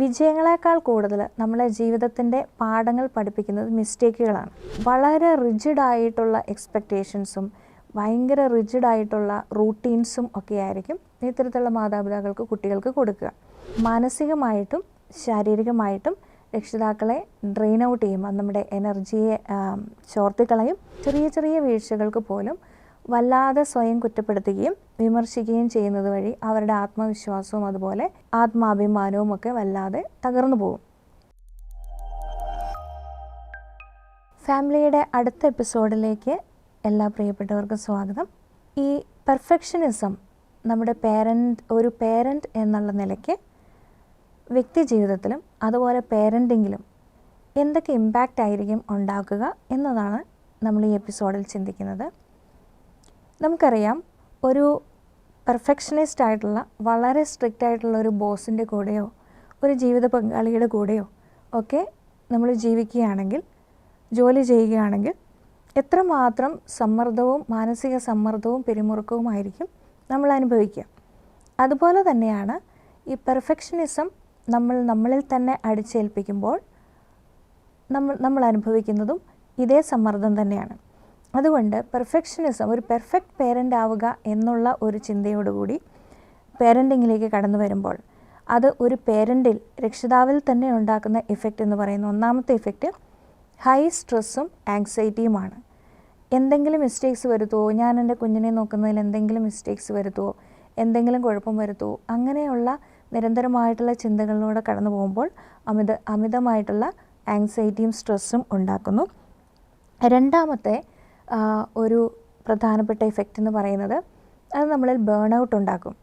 വിജയങ്ങളെക്കാൾ കൂടുതൽ നമ്മളെ ജീവിതത്തിന്റെ പാഠങ്ങൾ പഠിപ്പിക്കുന്നത് മിസ്റ്റേക്കുകളാണ്. വളരെ റിജിഡായിട്ടുള്ള എക്സ്പെക്റ്റേഷൻസും ഭയങ്കര റിജിഡായിട്ടുള്ള റൂട്ടീൻസും ഒക്കെ ആയിരിക്കും ഇത്തരത്തിലുള്ള മാതാപിതാക്കൾക്ക് കുട്ടികൾക്ക് കൊടുക്കുക. മാനസികമായിട്ടും ശാരീരികമായിട്ടും രക്ഷിതാക്കളെ ഡ്രെയിൻ ഔട്ട് ചെയ്യുമ്പോൾ നമ്മുടെ എനർജിയെ ചോർത്തിക്കളയും. ചെറിയ ചെറിയ വീഴ്ചകൾക്ക് പോലും വല്ലാതെ സ്വയം കുറ്റപ്പെടുത്തുകയും വിമർശിക്കുകയും ചെയ്യുന്നത് വഴി അവരുടെ ആത്മവിശ്വാസവും അതുപോലെ ആത്മാഭിമാനവും ഒക്കെ വല്ലാതെ തകർന്നു പോകും. ഫാമിലിയുടെ അടുത്ത എപ്പിസോഡിലേക്ക് എല്ലാ പ്രിയപ്പെട്ടവർക്കും സ്വാഗതം. ഈ പെർഫെക്ഷനിസം നമ്മുടെ പേരന്റ് ഒരു പേരന്റ് എന്നുള്ള നിലയ്ക്ക് വ്യക്തി ജീവിതത്തിലും അതുപോലെ പേരന്റിങ്ങിലും എന്തൊക്കെ ഇമ്പാക്റ്റ് ആയിരിക്കും ഉണ്ടാക്കുക എന്നതാണ് നമ്മൾ ഈ എപ്പിസോഡിൽ ചിന്തിക്കുന്നത്. നമുക്കറിയാം ഒരു പെർഫെക്ഷനിസ്റ്റ് ആയിട്ടുള്ള വളരെ സ്ട്രിക്റ്റ് ആയിട്ടുള്ള ഒരു ബോസിന്റെ കൂടെയോ ഒരു ജീവിത പങ്കാളിയുടെ കൂടെയോ ഒക്കെ നമ്മൾ ജീവിക്കുകയാണെങ്കിൽ ജോലി ചെയ്യുകയാണെങ്കിൽ എത്രമാത്രം സമ്മർദ്ദവും മാനസിക സമ്മർദ്ദവും പിരിമുറുക്കവുമായിരിക്കും നമ്മൾ അനുഭവിക്കുക. അതുപോലെ തന്നെയാണ് ഈ പെർഫെക്ഷനിസം നമ്മൾ നമ്മളിൽ തന്നെ അടിച്ചേൽപ്പിക്കുമ്പോൾ നമ്മൾ നമ്മൾ അനുഭവിക്കുന്നതും ഇതേ സമ്മർദ്ദം തന്നെയാണ്. അതുകൊണ്ട് പെർഫെക്ഷനിസം ഒരു പെർഫെക്റ്റ് പേരന്റ് ആവുക എന്നുള്ള ഒരു ചിന്തയോടുകൂടി പേരന്റിങ്ങിലേക്ക് കടന്നു വരുമ്പോൾ അത് ഒരു പേരന്റിൽ രക്ഷിതാവിൽ തന്നെ ഉണ്ടാക്കുന്ന ഇഫക്റ്റ് എന്ന് പറയുന്ന ഒന്നാമത്തെ ഇഫക്റ്റ് ഹൈ സ്ട്രെസ്സും ആങ്സൈറ്റിയുമാണ് എന്തെങ്കിലും മിസ്റ്റേക്സ് വരുത്തുമോ ഞാൻ എന്റെ കുഞ്ഞിനെ നോക്കുന്നതിൽ എന്തെങ്കിലും മിസ്റ്റേക്സ് വരുത്തുമോ എന്തെങ്കിലും കുഴപ്പം വരുത്തുമോ അങ്ങനെയുള്ള നിരന്തരമായിട്ടുള്ള ചിന്തകളിലൂടെ കടന്നു പോകുമ്പോൾ അമിത അമിതമായിട്ടുള്ള ആങ്സൈറ്റിയും സ്ട്രെസ്സും ഉണ്ടാക്കുന്നു. രണ്ടാമത്തെ ഒരു പ്രധാനപ്പെട്ട ഇഫക്റ്റ് എന്ന് പറയുന്നത് അത് നമ്മളിൽ ബേൺ ഔട്ട് ഉണ്ടാക്കും.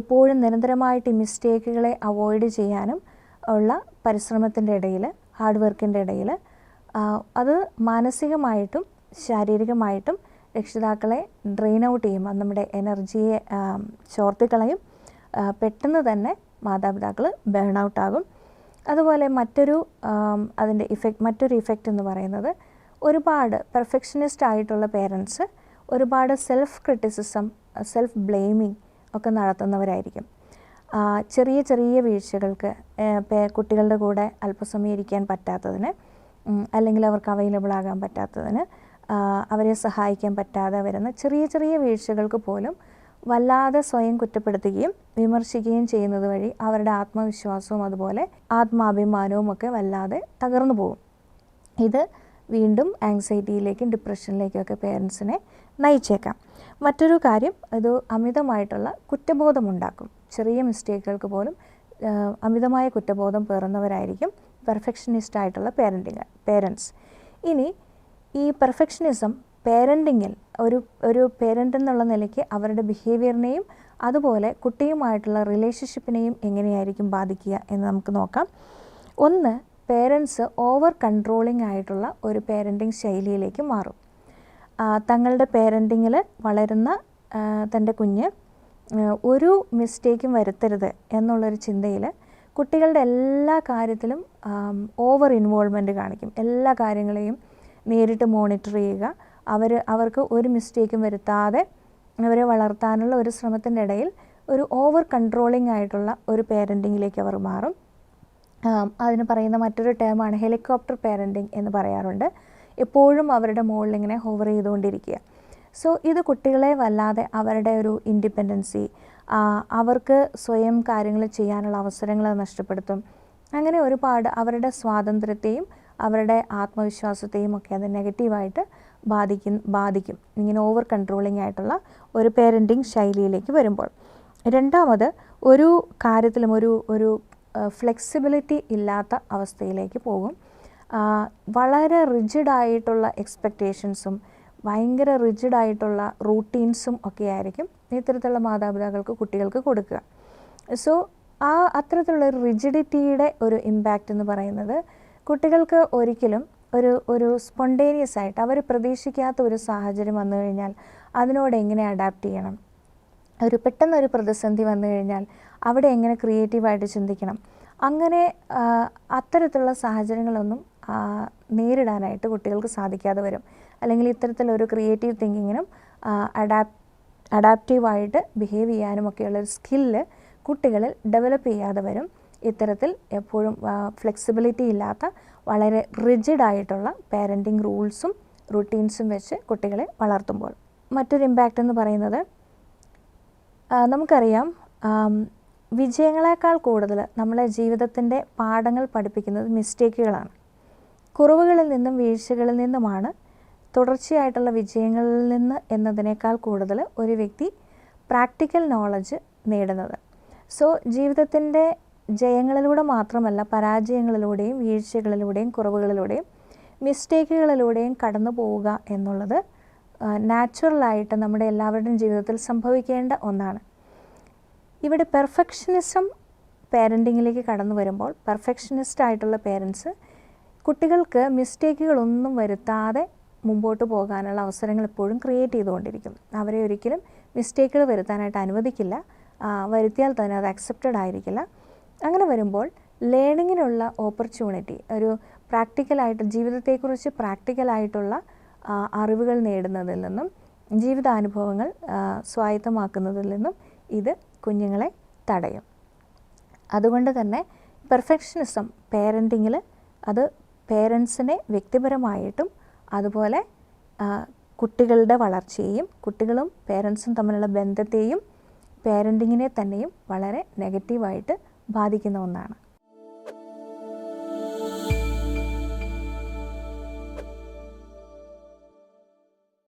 എപ്പോഴും നിരന്തരമായിട്ട് ഈ മിസ്റ്റേക്കുകളെ അവോയ്ഡ് ചെയ്യാനും ഉള്ള പരിശ്രമത്തിന്റെ ഇടയിൽ ഹാർഡ് വർക്കിന്റെ ഇടയിൽ അത് മാനസികമായിട്ടും ശാരീരികമായിട്ടും രക്ഷിതാക്കളെ ഡ്രെയിൻ ഔട്ട് ചെയ്യും. അത് നമ്മുടെ എനർജിയെ ചോർത്തിക്കളയും പെട്ടെന്ന് തന്നെ മാതാപിതാക്കൾ ബേൺ ഔട്ട് ആകും. അതുപോലെ മറ്റൊരു അതിന്റെ ഇഫക്റ്റ് മറ്റൊരു ഇഫക്റ്റ് എന്ന് പറയുന്നത് ഒരുപാട് പെർഫെക്ഷനിസ്റ്റ് ആയിട്ടുള്ള പേരൻസ് ഒരുപാട് സെൽഫ് ക്രിറ്റിസിസം സെൽഫ് ബ്ലെയിമിങ് ഒക്കെ നടത്തുന്നവരായിരിക്കും. ചെറിയ ചെറിയ വീഴ്ചകൾക്ക് കുട്ടികളുടെ കൂടെ അല്പസമയം ഇരിക്കാൻ പറ്റാത്തതിന് അല്ലെങ്കിൽ അവർക്ക് അവൈലബിൾ ആകാൻ പറ്റാത്തതിന് അവരെ സഹായിക്കാൻ പറ്റാതെ വരുന്ന ചെറിയ ചെറിയ വീഴ്ചകൾക്ക് പോലും വല്ലാതെ സ്വയം കുറ്റപ്പെടുത്തുകയും വിമർശിക്കുകയും ചെയ്യുന്നത് വഴി അവരുടെ ആത്മവിശ്വാസവും അതുപോലെ ആത്മാഭിമാനവും ഒക്കെ വല്ലാതെ തകർന്നു പോകും. ഇത് വീണ്ടും ആങ്സൈറ്റിയിലേക്കും ഡിപ്രഷനിലേക്കൊക്കെ പേരൻസിനെ നയിച്ചേക്കാം. മറ്റൊരു കാര്യം ഇത് അമിതമായിട്ടുള്ള കുറ്റബോധമുണ്ടാക്കും. ചെറിയ മിസ്റ്റേക്കുകൾക്ക് പോലും അമിതമായ കുറ്റബോധം പേറുന്നവരായിരിക്കും പെർഫെക്ഷനിസ്റ്റ് ആയിട്ടുള്ള പേരന്റിങ് പേരൻസ് ഇനി ഈ പെർഫെക്ഷനിസം പേരന്റിങ്ങിൽ ഒരു ഒരു പേരന്റ് എന്നുള്ള നിലയ്ക്ക് അവരുടെ ബിഹേവിയറിനെയും അതുപോലെ കുട്ടിയുമായിട്ടുള്ള റിലേഷൻഷിപ്പിനെയും എങ്ങനെയായിരിക്കും ബാധിക്കുക എന്ന് നമുക്ക് നോക്കാം. ഒന്ന് പേരൻസ് ഓവർ കൺട്രോളിംഗ് ആയിട്ടുള്ള ഒരു പേരന്റിങ് ശൈലിയിലേക്ക് മാറും. തങ്ങളുടെ പേരന്റിങ്ങിൽ വളരുന്ന തന്റെ കുഞ്ഞ് ഒരു മിസ്റ്റേക്കും വരുത്തരുത് എന്നുള്ളൊരു ചിന്തയിൽ കുട്ടികളുടെ എല്ലാ കാര്യത്തിലും ഓവർ ഇൻവോൾവ്മെന്റ് കാണിക്കും. എല്ലാ കാര്യങ്ങളെയും നേരിട്ട് മോണിറ്റർ ചെയ്യുക. അവർ അവർക്ക് ഒരു മിസ്റ്റേക്കും വരുത്താതെ അവരെ വളർത്താനുള്ള ഒരു ശ്രമത്തിന്റെ ഇടയിൽ ഒരു ഓവർ കൺട്രോളിംഗ് ആയിട്ടുള്ള ഒരു പേരന്റിങ്ങിലേക്ക് അവർ മാറും. അതിന് പറയുന്ന മറ്റൊരു ടേമാണ് ഹെലികോപ്റ്റർ പേരന്റിങ് എന്ന് പറയാറുണ്ട്. എപ്പോഴും അവരുടെ മുകളിൽ ഇങ്ങനെ ഹോവർ ചെയ്തുകൊണ്ടിരിക്കുക. സോ ഇത് കുട്ടികളെ വല്ലാതെ അവരുടെ ഒരു ഇൻഡിപെൻഡൻസി അവർക്ക് സ്വയം കാര്യങ്ങൾ ചെയ്യാനുള്ള അവസരങ്ങൾ നഷ്ടപ്പെടുത്തും. അങ്ങനെ ഒരുപാട് അവരുടെ സ്വാതന്ത്ര്യത്തെയും അവരുടെ ആത്മവിശ്വാസത്തെയും ഒക്കെ അത് നെഗറ്റീവായിട്ട് ബാധിക്കും ബാധിക്കും. ഇങ്ങനെ ഓവർ കൺട്രോളിംഗ് ആയിട്ടുള്ള ഒരു പേരന്റിങ് ശൈലിയിലേക്ക് വരുമ്പോൾ. രണ്ടാമത് ഒരു കാര്യത്തിലും ഒരു ഒരു ഫ്ലെക്സിബിലിറ്റി ഇല്ലാത്ത അവസ്ഥയിലേക്ക് പോകും. വളരെ റിജിഡായിട്ടുള്ള എക്സ്പെക്റ്റേഷൻസും ഭയങ്കര റിജിഡായിട്ടുള്ള റൂട്ടീൻസും ഒക്കെ ആയിരിക്കും ഇത്തരത്തിലുള്ള മാതാപിതാക്കൾക്ക് കുട്ടികൾക്ക് കൊടുക്കുക. സോ ആ അത്തരത്തിലുള്ള റിജിഡിറ്റിയുടെ ഒരു ഇമ്പാക്റ്റ് എന്ന് പറയുന്നത് കുട്ടികൾക്ക് ഒരിക്കലും ഒരു ഒരു സ്പോണ്ടേനിയസ് ആയിട്ട് അവർ പ്രതീക്ഷിക്കാത്ത ഒരു സാഹചര്യം വന്നു കഴിഞ്ഞാൽ അതിനോട് എങ്ങനെ അഡാപ്റ്റ് ചെയ്യണം? ഒരു പെട്ടെന്നൊരു പ്രതിസന്ധി വന്നു കഴിഞ്ഞാൽ അവിടെ എങ്ങനെ ക്രിയേറ്റീവായിട്ട് ചിന്തിക്കണം? അങ്ങനെ അത്തരത്തിലുള്ള സാഹചര്യങ്ങളൊന്നും നേരിടാനായിട്ട് കുട്ടികൾക്ക് സാധിക്കാതെ വരും. അല്ലെങ്കിൽ ഇത്തരത്തിലൊരു ക്രിയേറ്റീവ് തിങ്കിങ്ങിനും അഡാപ്റ്റ് അഡാപ്റ്റീവായിട്ട് ബിഹേവ് ചെയ്യാനും ഒക്കെയുള്ളൊരു സ്കില്ല് കുട്ടികളിൽ ഡെവലപ്പ് ചെയ്യാതെ വരും. ഇത്തരത്തിൽ എപ്പോഴും ഫ്ലെക്സിബിലിറ്റി ഇല്ലാത്ത വളരെ റിജിഡായിട്ടുള്ള പാരന്റിങ് റൂൾസും റുട്ടീൻസും വെച്ച് കുട്ടികളെ വളർത്തുമ്പോൾ. മറ്റൊരു ഇമ്പാക്റ്റ് എന്ന് പറയുന്നത് നമുക്കറിയാം വിജയങ്ങളെക്കാൾ കൂടുതൽ നമ്മളെ ജീവിതത്തിന്റെ പാഠങ്ങൾ പഠിപ്പിക്കുന്നത് മിസ്റ്റേക്കുകളാണ്. കുറവുകളിൽ നിന്നും വീഴ്ചകളിൽ നിന്നുമാണ് തുടർച്ചയായിട്ടുള്ള വിജയങ്ങളിൽ നിന്ന് എന്നതിനേക്കാൾ കൂടുതൽ ഒരു വ്യക്തി പ്രാക്ടിക്കൽ നോളജ് നേടുന്നത്. സോ ജീവിതത്തിന്റെ ജയങ്ങളിലൂടെ മാത്രമല്ല പരാജയങ്ങളിലൂടെയും വീഴ്ചകളിലൂടെയും കുറവുകളിലൂടെയും മിസ്റ്റേക്കുകളിലൂടെയും കടന്നു പോവുക എന്നുള്ളത് നാച്ചുറലായിട്ട് നമ്മുടെ എല്ലാവരുടെയും ജീവിതത്തിൽ സംഭവിക്കേണ്ട ഒന്നാണ്. ഇവിടെ പെർഫെക്ഷനിസം പേരന്റിങ്ങിലേക്ക് കടന്നു വരുമ്പോൾ പെർഫെക്ഷനിസ്റ്റ് ആയിട്ടുള്ള പേരൻസ് കുട്ടികൾക്ക് മിസ്റ്റേക്കുകളൊന്നും വരുത്താതെ മുമ്പോട്ട് പോകാനുള്ള അവസരങ്ങൾ എപ്പോഴും ക്രിയേറ്റ് ചെയ്തുകൊണ്ടിരിക്കും അവരെ ഒരിക്കലും മിസ്റ്റേക്കുകൾ വരുത്താനായിട്ട് അനുവദിക്കില്ല. വരുത്തിയാൽ തന്നെ അത് അക്സെപ്റ്റഡ് ആയിരിക്കില്ല. അങ്ങനെ വരുമ്പോൾ ലേണിങ്ങിനുള്ള ഓപ്പർച്യൂണിറ്റി ഒരു പ്രാക്ടിക്കലായിട്ട് ജീവിതത്തെക്കുറിച്ച് പ്രാക്ടിക്കലായിട്ടുള്ള അറിവുകൾ നേടുന്നതിൽ നിന്നും ജീവിതാനുഭവങ്ങൾ സ്വായത്തമാക്കുന്നതിൽ നിന്നും ഇത് കുഞ്ഞുങ്ങളെ തടയും. അതുകൊണ്ട് തന്നെ പെർഫെക്ഷനിസം പേരന്റിങ്ങിൽ അത് പേരൻസിനെ വ്യക്തിപരമായിട്ടും അതുപോലെ കുട്ടികളുടെ വളർച്ചയെയും കുട്ടികളും പേരൻസും തമ്മിലുള്ള ബന്ധത്തെയും പേരന്റിങ്ങിനെ തന്നെയും വളരെ നെഗറ്റീവായിട്ട് ബാധിക്കുന്ന ഒന്നാണ്.